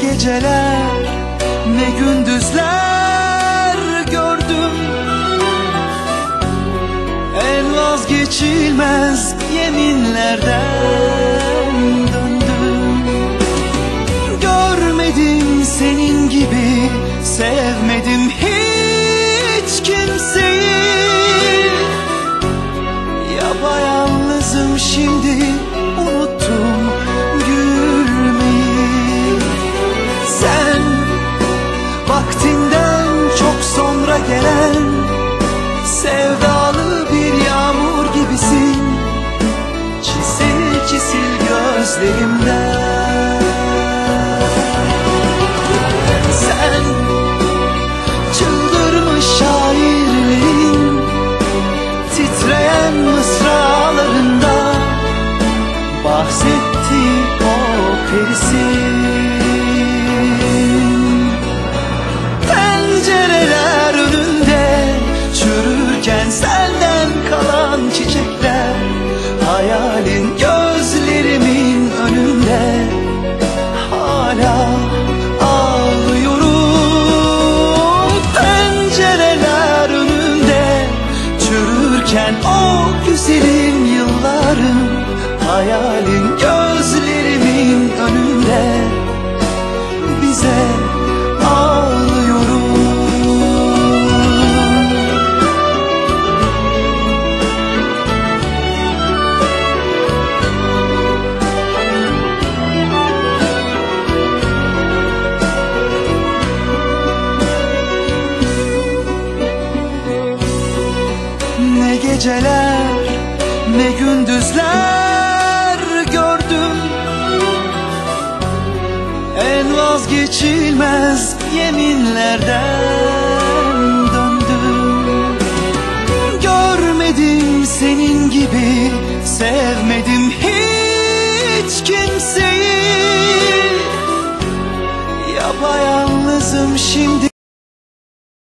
geceler ne gündüzler gördüm. En vazgeçilmez yeminlerden döndüm. Görmedim senin gibi sevmedim hiç gelen Sevdalı bir yağmur gibisin. Çisil çisil gözlerimden. Sen çıldırmış şairlerin Titreyen mısralarında Bahsetti o perisin Hala ağlıyorum Pencereler önünde Çürürken o güzelim yıllarım Hayalin geceler ne gündüzler gördüm. En vazgeçilmez yeminlerden döndüm. Görmedim senin gibi sevmedim hiç